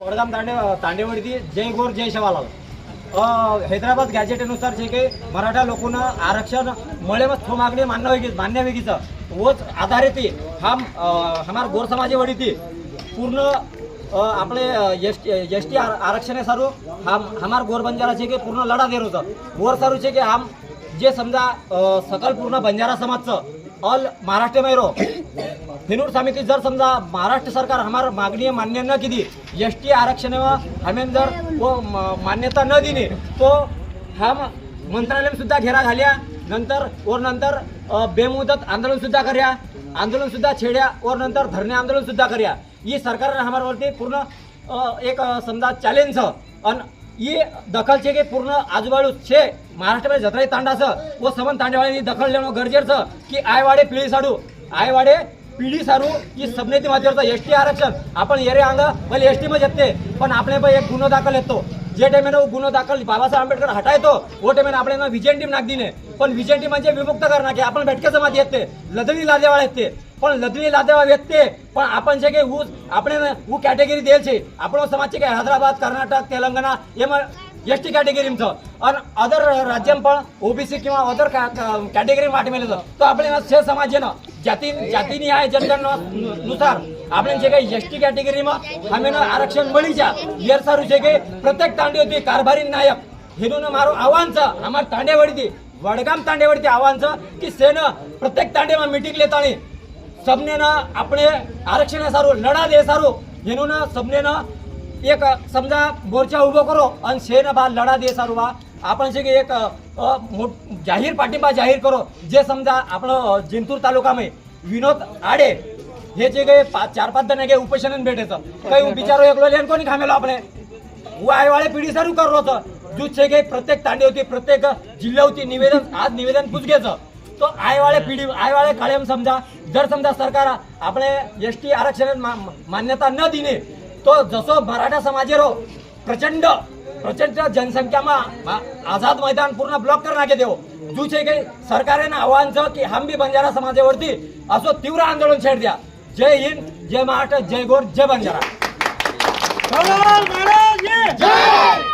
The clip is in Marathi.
वडगाम तांडे तांडेवडती जय गोर जय शवालाल. हैदराबाद गॅजेटेनुसार जे काही मराठा लोकांना आरक्षण मळे तो मागणी मान्य होगी मान्य वेगीचं वोच आधारित ही हम हमार गोर समाजे वडीती पूर्ण आपले एस एस टी आरक्षण आहे सारू हम हमार गोर बंजाराचे की पूर्ण लढा देत होतं. गोर सारूचे की हम जे समजा सकल पूर्ण बंजारा समाजचं ऑल महाराष्ट्र मैरो फिनूर समिती जर समजा महाराष्ट्र सरकार हमार मागणी मान्य न केली एस टी आरक्षण हमें जर वो म- मान्यता न दिली तो हम मंत्रालय सुद्धा घेरा घाल्या. नंतर और नंतर बेमुदत आंदोलन सुद्धा कर्या. आंदोलन सुद्धा छेड्या और नंतर धरणे आंदोलन सुद्धा कर्या. ही सरकारनं हमारवरती पूर्ण एक समजा चॅलेंज अन ये दखल छे की पूर्ण आजूबाजू छे. મહારાષ્ટ્રમાં જતરાઈ તાંડા છે ઓ સબન તાંડેવાળાની દખલ લેવાનો ગરજેર છે કે આયવાડે પીળી पिढी આયવાડे पीडी सारू ही सबनेती माध्यमाचं एस टी आरक्षण. आपण येरे अंग पहिले एस टीमध्ये येते पण आपण पण एक गुन्हा दाखल येतो. जे टायमेनं गुन्हा दाखल बाबासाहेब आंबेडकर हटायतो. व टायमेनं म्हणजे आपण विजयन टीम नागदीने पण विजयन टीम म्हणजे विमुक्त करणार की आपण भेटके जमात येते. लदवी लादेवाळ येते. પણ લધવી લાદેવા વ્યક્તિએ પણ આપણ છે કે હું આપણે હું કેટેગરી દેલ છે આપણો સમાજ છે કે હૈદરાબાદ કર્ણાટક તેલંગાણા એમાં એસટી કેટેગરીમાં છે અને અધર રાજ્યમાં પણ ઓબીસી કિંવા અધર કેટેગરી માટે મળેલો તો આપણે છે સમાજ જેનો જાતિ જાતિની આ જનગણના અનુસાર આપણે જે કે એસટી કેટેગરીમાં અમેનો આરક્ષણ મળી જાય યર સારું છે કે પ્રત્યેક તાંડીઓથી કારભારી નાયક હિન્દુનો મારો આહવાન છે અમારા તાંડેવાડીથી વડગામ તાંડેવાડીથી આહવાન છે કે સેના પ્રત્યેક તાંડેમાં મિટિંગ લેતાની સબનેના આપણે આરક્ષણ સારું લડાદ એ સારું એનું સબનેના એક સમજા મોરચા ઊભો કરો અને શેના બહાર લડા દે સારું આ आपण जे एक जाहीर पाठिंबा जाहीर करो. जे समजा आपण जिंतूर तालुकामध्ये विनोद आडे हे जे काही चार पाच जण उपोषण भेटेचं. काही बिचारो एकलो लेन कोणी खामेलो आपण? वायवाळे पिढी सारू करलो होतं जूच जे काही प्रत्येक तांडे होती प्रत्येक जिल्ह्या होती निवेदन आज निवेदन पूछ घ्यायचं तो आईवाळे पिढी आईवाळे આય समजा जर समजा सरकार આપણે एसटी आरक्षण मान्यता न दिने मराठा જશો મરાઠા प्रचंड प्रचंड પ્રચંડ જનસંખ્યામાં आझाद मैदान पूर्ण ब्लॉक કરી નાખે દેવો. જુ છે કે સરકારે આહવાન છે કે हम भी बंजारा समाजावरती असं तीव्र आंदोलन छेड द्या जय हिंद जय महाराष्ट्र जय गोर जय बंजारा जय